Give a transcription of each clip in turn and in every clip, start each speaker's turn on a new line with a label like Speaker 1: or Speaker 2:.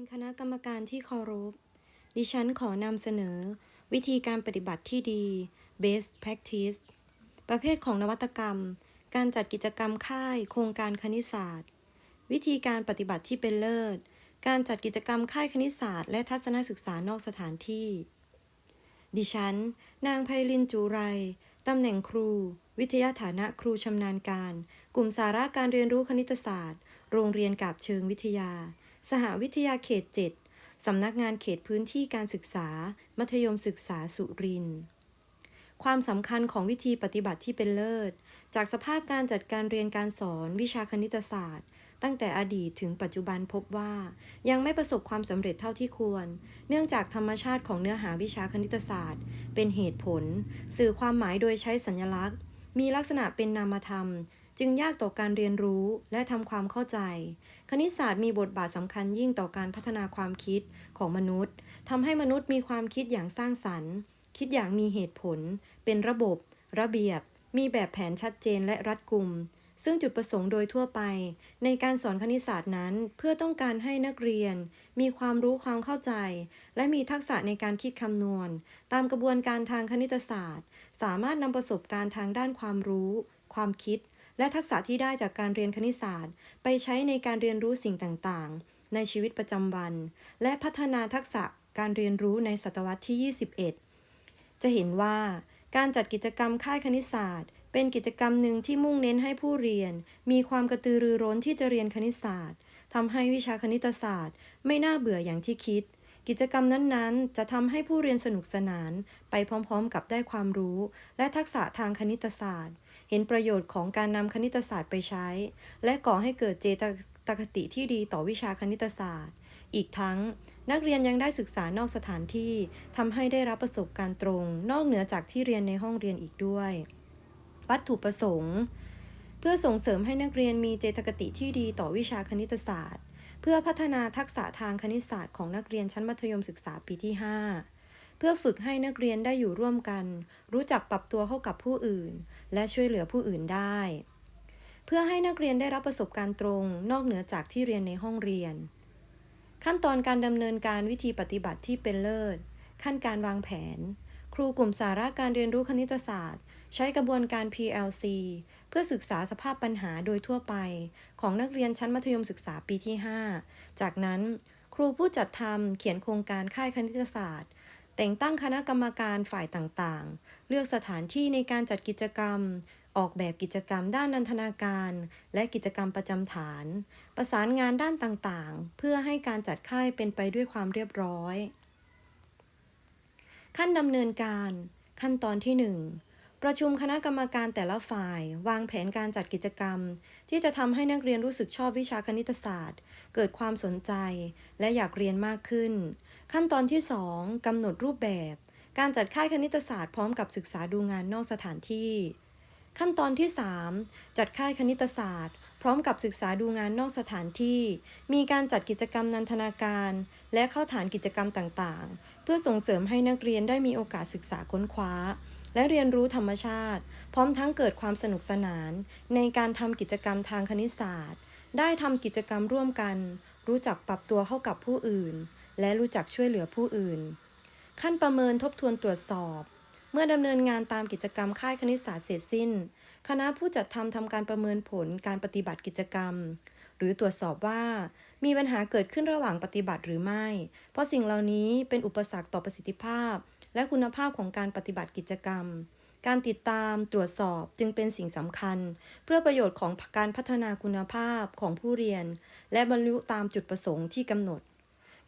Speaker 1: นคณะกรรมการที่เคารพ ดิฉันขอนำเสนอ วิธีการปฏิบัติที่ดี best practice ประเภทของนวัตกรรม การจัดกิจกรรมค่าย โครงการคณิตศาสตร์ วิธีการปฏิบัติที่เป็นเลิศ การจัดกิจกรรมค่ายคณิตศาสตร์และทัศนศึกษานอกสถานที่ ดิฉัน นางไพลินจูไร ตำแหน่งครู วิทยาฐานะครูชำนาญการ กลุ่มสาระการเรียนรู้คณิตศาสตร์ โรงเรียนกาบเชิงวิทยา สหวิทยาเขต 7 สำนักงานเขตพื้นที่การศึกษา มัธยมศึกษาสุรินทร์ความสำคัญของวิธีปฏิบัติที่เป็นเลิศ จากสภาพการจัดการเรียนการสอนวิชาคณิตศาสตร์ ตั้งแต่อดีตถึงปัจจุบันพบว่า ยังไม่ประสบความสำเร็จเท่าที่ควร เนื่องจากธรรมชาติของเนื้อหาวิชาคณิตศาสตร์ เป็นเหตุผล สื่อความหมายโดยใช้สัญลักษณ์ มีลักษณะเป็นนามธรรม จึงยากต่อการเรียนรู้และทำความเข้าใจ คณิตศาสตร์มีบทบาทสำคัญยิ่งต่อการพัฒนาความคิดของมนุษย์ทำให้มนุษย์มีความคิดอย่างสร้างสรรค์ คิดอย่างมีเหตุผล เป็นระบบ ระเบียบ มีแบบแผนชัดเจนและรัดกุม ซึ่งจุดประสงค์โดยทั่วไป ในการสอนคณิตศาสตร์นั้น เพื่อต้องการให้นักเรียน มีความรู้ความเข้าใจ และมีทักษะในการคิดคำนวณ ตามกระบวนการทางคณิตศาสตร์ สามารถนำประสบการณ์ทางด้านความรู้ ความคิด และทักษะที่ได้จากการเรียนคณิตศาสตร์ ไปใช้ในการเรียนรู้สิ่งต่างๆ ในชีวิตประจำวัน และพัฒนาทักษะการเรียนรู้ในศตวรรษที่ 21 จะเห็นว่าการจัดกิจกรรมค่ายคณิตศาสตร์ เป็นกิจกรรมหนึ่งที่มุ่งเน้นให้ผู้เรียน มีความกระตือรือร้นที่จะเรียนคณิตศาสตร์ทำให้วิชาคณิตศาสตร์ ไม่น่าเบื่ออย่างที่คิด กิจกรรมนั้นๆ จะทำให้ผู้เรียนสนุกสนาน ไปพร้อมๆ กับได้ความรู้ และทักษะทางคณิตศาสตร์ เห็นประโยชน์ของการนำคณิตศาสตร์ไปใช้ และก่อให้เกิดเจตคติที่ดีต่อวิชาคณิตศาสตร์ อีกทั้ง นักเรียนยังได้ศึกษานอกสถานที่ทำให้ได้รับประสบการณ์ตรง นอกเหนือจากที่เรียนในห้องเรียนอีกด้วย วัตถุประสงค์ เพื่อส่งเสริมให้นักเรียนมีเจตคติที่ดีต่อวิชาคณิตศาสตร์ เพื่อพัฒนาทักษะทางคณิตศาสตร์ของนักเรียนชั้นมัธยมศึกษาปีที่ 5 เพื่อฝึกให้นักเรียนได้อยู่ร่วมกัน รู้จักปรับตัวเข้ากับผู้อื่น และช่วยเหลือผู้อื่นได้ เพื่อให้นักเรียนได้รับประสบการณ์ตรง นอกเหนือจากที่เรียนในห้องเรียน ขั้นตอนการดำเนินการวิธีปฏิบัติที่เป็นเลิศ ขั้นการวางแผน ครูกลุ่มสาระการเรียนรู้คณิตศาสตร์ ใช้กระบวนการ PLC เพื่อศึกษาสภาพปัญหาโดยทั่วไป ของนักเรียนชั้นมัธยมศึกษาปีที่ 5 จากนั้นครูผู้จัดทำเขียนโครงการค่ายคณิตศาสตร์ แต่งตั้งคณะกรรมการฝ่ายต่างๆ เลือกสถานที่ในการจัดกิจกรรม ออกแบบกิจกรรมด้านนันทนาการ และกิจกรรมประจำฐาน ประสานงานด้านต่างๆ เพื่อให้การจัดค่ายเป็นไปด้วยความเรียบร้อย ขั้นดำเนินการ ขั้นตอนที่ 1 ประชุมคณะกรรมการแต่ละฝ่าย วางแผนการจัดกิจกรรม ที่จะทำให้นักเรียนรู้สึกชอบวิชาคณิตศาสตร์ เกิดความสนใจ และอยากเรียนมากขึ้น ขั้นตอนที่ 2กำหนดรูปแบบ การจัดค่ายคณิตศาสตร์พร้อมกับศึกษาดูงานนอกสถานที่ ขั้นตอนที่ 3 จัดค่ายคณิตศาสตร์ พร้อมกับศึกษาดูงานนอกสถานที่ มีการจัดกิจกรรมนันทนาการ และเข้าฐานกิจกรรมต่างๆ เพื่อส่งเสริมให้นักเรียนได้มีโอกาสศึกษาค้นคว้า และเรียนรู้ธรรมชาติ พร้อมทั้งเกิดความสนุกสนาน ในการทำกิจกรรมทางคณิตศาสตร์ ได้ทำกิจกรรมร่วมกัน รู้จักปรับตัวเข้ากับผู้อื่น และรู้จักช่วยเหลือผู้อื่น ขั้นประเมินทบทวนตรวจสอบ เมื่อดำเนินงานตามกิจกรรมค่ายคณิตศาสตร์เสร็จสิ้น คณะผู้จัดทำทำการประเมินผลการปฏิบัติกิจกรรม หรือตรวจสอบว่า มีปัญหาเกิดขึ้นระหว่างปฏิบัติหรือไม่ เพราะสิ่งเหล่านี้เป็นอุปสรรคต่อประสิทธิภาพ และคุณภาพของการปฏิบัติกิจกรรมการติดตามตรวจสอบจึงเป็นสิ่งสำคัญ เพื่อประโยชน์ของการพัฒนาคุณภาพของผู้เรียน และบรรลุตามจุดประสงค์ที่กำหนด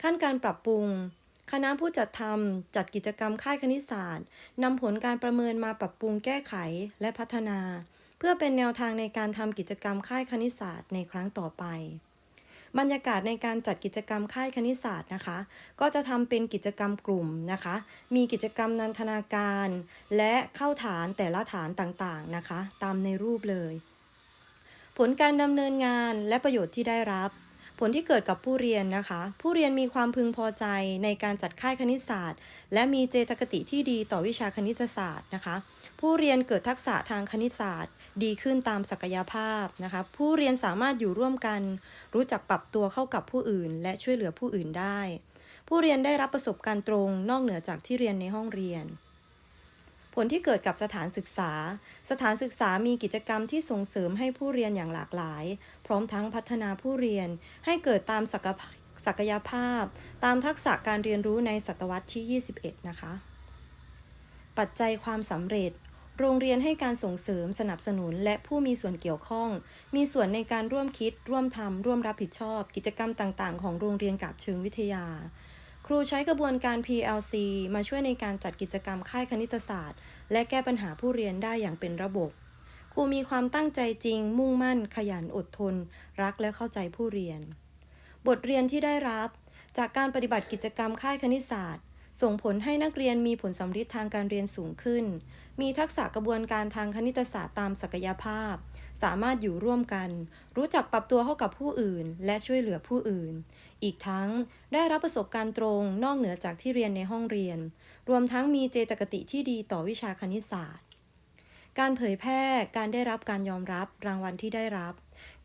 Speaker 1: ขั้นการปรับปรุง คณะผู้จัดทำจัดกิจกรรมค่ายคณิตศาสตร์นำผลการประเมินมาปรับปรุงแก้ไขและพัฒนา เพื่อเป็นแนวทางในการทำกิจกรรมค่ายคณิตศาสตร์ในครั้งต่อไป บรรยากาศในการจัดกิจกรรมค่ายคณิตศาสตร์นะคะ ก็จะทำเป็นกิจกรรมกลุ่มนะคะ มีกิจกรรมนันทนาการ และเข้าฐานแต่ละฐานต่างๆนะคะ ตามในรูปเลย ผลการดำเนินงานและประโยชน์ที่ได้รับ ผลที่เกิดกับผู้เรียนนะคะ ผู้เรียนมีความพึงพอใจในการจัดค่ายคณิตศาสตร์ และมีเจตคติที่ดีต่อวิชาคณิตศาสตร์นะคะผผู้เรียนเกิดทักษะทางคณิตศาสตร์ ดีขึ้นตามศักยภาพนะคะ ผู้เรียนสามารถอยู่ร่วมกัน รู้จักปรับตัวเข้ากับผู้อื่น และช่วยเหลือผู้อื่นได้ ผู้เรียนได้รับประสบการณ์ตรง นอกเหนือจากที่เรียนในห้องเรียน ผลที่เกิดกับสถานศึกษา สถานศึกษามีกิจกรรมที่ส่งเสริมให้ผู้เรียนอย่างหลากหลาย พร้อมทั้งพัฒนาผู้เรียนให้เกิดตามศักศกยภาพ ตามทักษะการเรียนรู้ในศตวรรษที่ 21 นะคะ ปัจจัยความสำเร็จ โรงเรียนให้การส่งเสริมสนับสนุน และผู้มีส่วนเกี่ยวข้อง มีส่วนในการร่วมคิด ร่วมทำร่วมรับผิดชอบ กิจกรรมต่าง ๆ ของโรงเรียนกับเชิงวิทยา รูใช้กระบวนการ PLC มาช่วยในการจัดกิจกรรมค่ายคณิตศาสตร์ และแก้ปัญหาผู้เรียนได้อย่างเป็นระบบ ครูมีความตั้งใจจริง มุ่งมั่น ขยันอดทน รักและเข้าใจผู้เรียน บทเรียนที่ได้รับ จากการปฏิบัติกิจกรรมค่ายคณิตศาสตร์ ส่งผลให้นักเรียนมีผลสำฤทธิ์ทางการเรียนสูงขึ้น มีทักษะกระบวนการทางคณิตศาสตร์ตามศักยภาพ สามารถอยู่ร่วมกัน รู้จักปรับตัวเข้ากับผู้อื่น และช่วยเหลือผู้อื่น อีกทั้งได้รับประสบการณ์ตรงนอกเหนือจากที่เรียนในห้องเรียน รวมทั้งมีเจตคติที่ดีต่อวิชาคณิตศาสตร์ การเผยแพร่ การได้รับการยอมรับรางวัลที่ได้รับ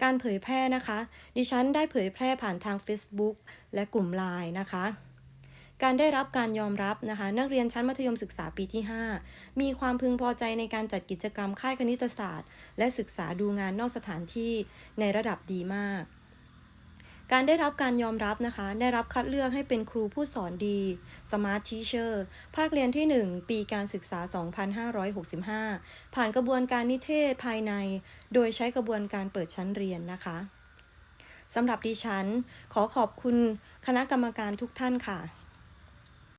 Speaker 1: การเผยแพร่นะคะ ดิฉันได้เผยแพร่ผ่านทาง Facebook และกลุ่มไลน์นะคะ การได้รับการยอมรับนะคะ นักเรียนชั้นมัธยมศึกษาปีที่ 5 มีความพึงพอใจในการจัดกิจกรรมค่ายคณิตศาสตร์ และศึกษาดูงานนอกสถานที่ในระดับดีมาก การได้รับการยอมรับนะคะ ได้รับคัดเลือกให้เป็นครูผู้สอนดี Smart Teacher ภาคเรียนที่ 1 ปีการศึกษา 2565 ผ่านกระบวนการนิเทศภายใน โดยใช้กระบวนการเปิดชั้นเรียนนะคะสำหรับดิฉัน ขอขอบคุณคณะกรรมการทุกท่านค่ะ